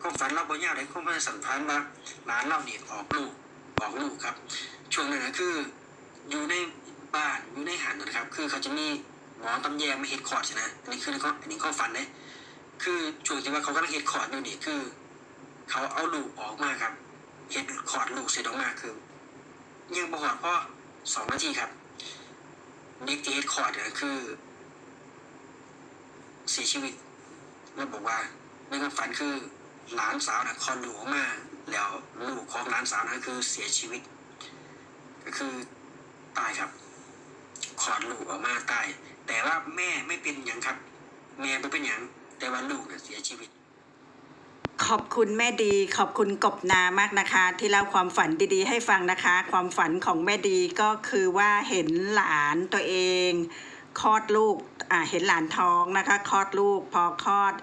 ความฝันเราบ่ยาวเลยความฝันสัมพันธ์ว่าร้านเรานี่ออกลูกออกลูกครับ ช่วงนั้นนะคืออยู่ในบ้านอยู่ในหันนะครับ คือเขาจะมีหมอตำแยมาเฮ็ดคอร์ดใช่ไหมอันนี้คือเขาอันนี้เขาฝันเลยคือช่วงที่ว่าเขากำลังเฮ็ดคอร์ดอยู่นี่คือ เขาเอาลูกออกมาครับเฮ็ดคอร์ดลูกเสร็จออกมาคือยังบ่หอดพ่อสองนาทีครับเด็กที่เฮ็ดคอร์ดเนี่ยคือเสียชีวิตแล้วบอกว่าในความฝันคือ หลานสาวนะคลอดลูออกมา แล้วลูกของหลานสาวนั้นคือเสียชีวิต ก็คือตายครับคลอดลูกออกมาตาย แต่ว่าแม่ไม่เป็นอย่างครับ แม่ไม่เป็นอย่างแต่ว่าลูกเนี่ยเสียชีวิตขอบคุณแม่ดีขอบคุณกบนามากนะคะ ที่เล่าความฝันดีๆ ให้ฟังนะคะ ความฝันของแม่ดีก็คือว่าเห็นหลานตัวเองคลอดลูกอ่าเห็นหลานท้องนะคะคลอดลูกพอคลอด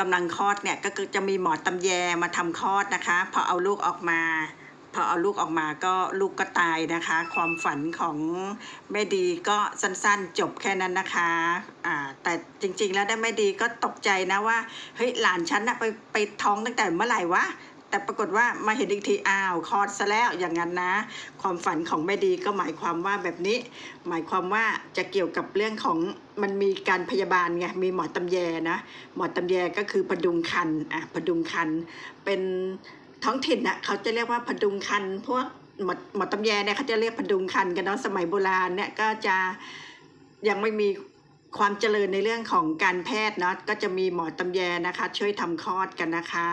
กำลังคลอดเนี่ยก็จะมีหมอตำแยมาทำคลอดนะคะพอเอาลูกออกมาพอเอาลูกออกมาก็ลูกก็ตายนะคะ ความฝันของแม่ดีก็สั้นๆ จบแค่นั้นนะคะอ่าแต่จริงๆแล้วได้แม่ดีก็ตกใจนะว่าเฮ้ยหลานฉันนะไปไปท้องตั้งแต่เมื่อไหร่วะ แต่ปรากฏว่ามาเห็นอีกทีอ้าวคลอดซะแล้วอย่างนั้นนะ ความฝันของแม่ดีก็หมายความว่าแบบนี้ หมายความว่าจะเกี่ยวกับเรื่องของมันมีการพยาบาลไงมีหมอตำแยนะ หมอตำแยก็คือพดุงคันอะพดุงคันเป็นท้องถิ่นน่ะเขาจะเรียกว่าพดุงคันพวกหมอหมอตำแยเนี่ยเขาจะเรียกพดุงคันกันเนาะสมัยโบราณเนี่ยก็จะยังไม่มี ความเจริญในเรื่องของการแพทย์เนาะก็จะมีหมอตำแยนะคะ ช่วยทำคลอดกันนะคะ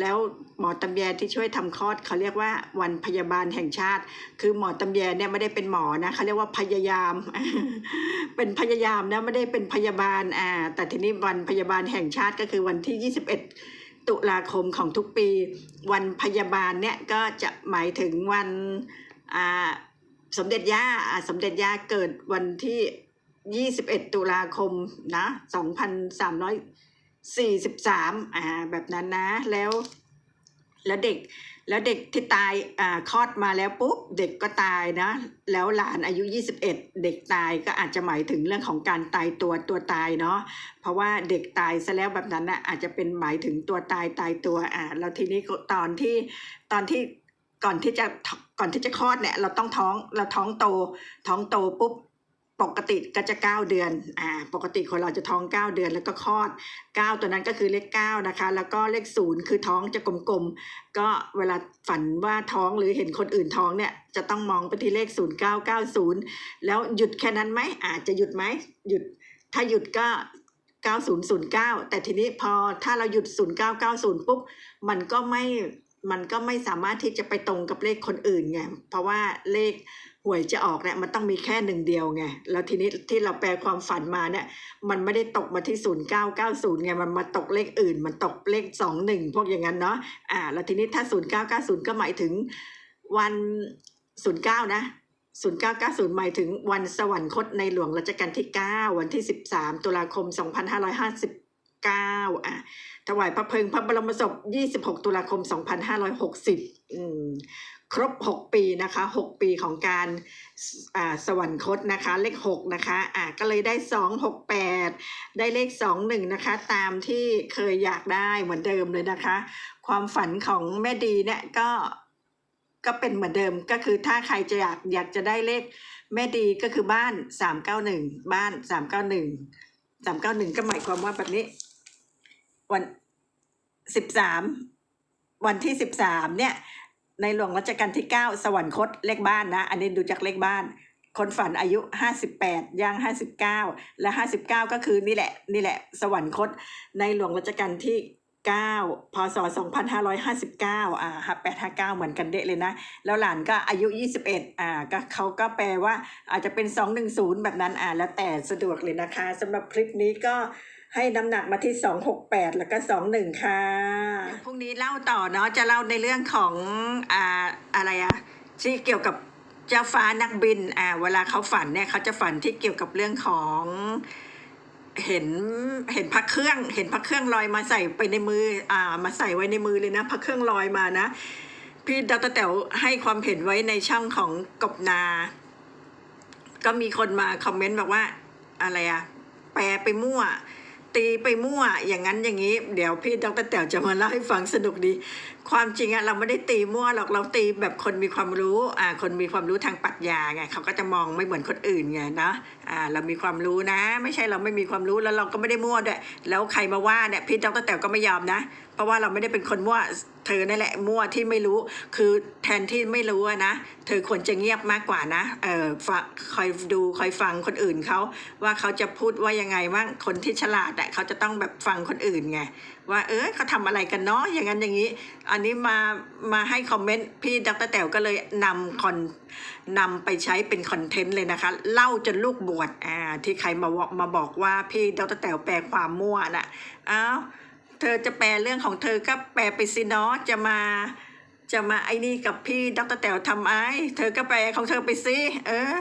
แล้วหมอตำแยที่ช่วยทำคลอดเขาเรียกว่าวันพยาบาลแห่งชาติ คือหมอตำแยเนี่ยไม่ได้เป็นหมอนะเขาเรียกว่าพยายาม เป็นพยายามนะไม่ได้เป็นพยาบาลอ่าแต่ทีนี้วันพยาบาลแห่งชาติก็คือวันที่ 21 ตุลาคมของทุกปี วันพยาบาลเนี่ยก็จะหมายถึงวันอ่าสมเด็จย่าอ่าสมเด็จย่าเกิดวันที่ 21ตุลาคมนะ2343อ่าแบบนั้นนะแล้ว แล้วเด็กแล้วเด็กที่ตายอ่าคลอดมาแล้วปุ๊บเด็กก็ตายนะ แล้วหลานอายุ 21 เด็กตายก็อาจจะหมายถึงเรื่องของการตายตัวตัวตายเนาะเพราะว่าเด็กตายซะแล้วแบบนั้นนะอาจจะเป็นหมายถึงตัวตายตายตัวอ่าแล้วทีนี้ตอนที่ตอนที่ก่อนที่จะก่อนที่จะคลอดเนี่ยเราต้องท้องเราท้องโตท้องโตปุ๊บ ปกติก็จะเก้าเดือน อ่า ปกติคนเราจะท้องเก้าเดือนแล้วก็คลอดเก้าตัวนั้นก็คือเลขเก้านะคะ แล้วก็เลขศูนย์คือท้องจะกลมๆ ก็เวลาฝันว่าท้องหรือเห็นคนอื่นท้องเนี่ย จะต้องมองไปที่เลข 0990 แล้วหยุดแค่นั้นไหม อาจจะหยุดไหม หยุด ถ้าหยุดก็ 9009 แต่ทีนี้พอถ้าเราหยุด 0990 ปุ๊บ มันก็ไม่ มันก็ไม่สามารถที่จะไปตรงกับเลขคนอื่นไงเพราะว่าเลขหวยจะออกเนี่ยมันต้องมีแค่หนึ่งเดียวไงแล้วทีนี้ที่เราแปลความฝันมาเนี่ยมันไม่ได้ตกมาที่0990ไงมันมาตกเลขอื่น มันตกเลข21พวกอย่างนั้นเนาะอ่าแล้วทีนี้ถ้า0990ก็หมายถึงวัน09นย์เก้านะ0990 หมายถึงวันสวรรคตในหลวงรัชกาลที่ 9 วันที่ 13 ตุลาคม 19อะถวายพระเพลิงพระบรมศพ 26 ตุลาคม 2560อืมครบ 6 ปีนะคะ 6 ปีของการอ่าสวรรคตนะคะ เลข 6 นะคะอ่าก็เลยได้ 2 6 8 ได้เลข 2 1 นะคะ ตามที่เคยอยากได้เหมือนเดิมเลยนะคะ ความฝันของแม่ดีเนี่ยก็ก็เป็นเหมือนเดิมก็คือถ้าใครจะอยากอยากจะได้เลขแม่ดีก็คือบ้าน 391 บ้าน 391 391 ก็หมายความว่าแบบนี้ วันสิบสามวันที่สิบสามเนี่ย ในหลวงรัชกาลที่เก้าสวรรคตเลขบ้านนะ อันนี้ดูจากเลขบ้าน คนฝันอายุห้าสิบแปดย่าง59และห้าสิบเก็คือนี่แหละ นี่แหละ สวรรคตในหลวงรัชกาลที่ 9พศ2559อ่า859 เหมือนกันเดะเลยนะ แล้วหลานก็อายุ 21อ่าก็เขาก็แปลว่าอาจจะเป็น 210 แบบนั้นอ่าแล้วแต่สะดวกเลยนะคะสำหรับคลิปนี้ก็ให้น้ำหนักมาที่ 268 แล้วก็ 21 ค่ะพรุ่งนี้เล่าต่อเนาะจะเล่าในเรื่องของอ่าอะไรอะที่เกี่ยวกับเจ้าฟ้านักบินอ่าเวลาเขาฝันเนี่ยเขาจะฝันที่เกี่ยวกับเรื่องของ เห็นเห็นพระเครื่อง เห็นพระเครื่องลอยมาใส่ไปในมืออ่ามาใส่ไว้ในมือเลยนะพระเครื่องลอยมานะพี่ดรแต๋วให้ความเห็นไว้ในช่องของกบนา ก็มีคนมาคอมเมนต์บอกว่าอะไรอะแปลไปมั่ว ตีไปมั่ว อย่างนั้นอย่างนี้ เดี๋ยวพี่ดรแต๋วจะมาเล่าให้ฟังสนุกดี ความจริงอะเราไม่ได้ตีมั่วหรอกเราตีแบบคนมีความรู้อ่าคนมีความรู้ทางปรัชญาไงเขาก็จะมองไม่เหมือนคนอื่นไงนะอ่าเรามีความรู้นะ ไม่ใช่เราไม่มีความรู้แล้วเราก็ไม่ได้มั่วด้วยแล้วใครมาว่าเนี่ยพี่ดรแต๋วก็ไม่ยอมนะเพราะว่าเราไม่ได้เป็นคนมั่วเธอนั่นแหละมั่วที่ไม่รู้ คือแทนที่ไม่รู้นะ เธอควรจะเงียบมากกว่านะ เออฟคอยดูคอยฟังคนอื่นเขาว่าเขาจะพูดว่ายังไงบ้างคนที่ฉลาดอะเขาจะต้องแบบฟังคนอื่นไงว่าเออเขาทำอะไรกันเนาะอย่างนั้นอย่างนี้ อันนี้มามาให้คอมเมนต์พี่ดรแต๋วก็เลยนำคอนนำไปใช้เป็นคอนเทนต์เลยนะคะ เล่าจนลูกบวชอ่าที่ใครมาบอกมาบอกว่าพี่ดรแต๋วแปลความมั่วน่ะอ้าว เธอจะแปลเรื่องของเธอก็แปลไปสิเนาะจะมาจะมาไอ้นี่กับพี่ดรแต๋วทำไมเธอก็แปลของเธอไปสิเออ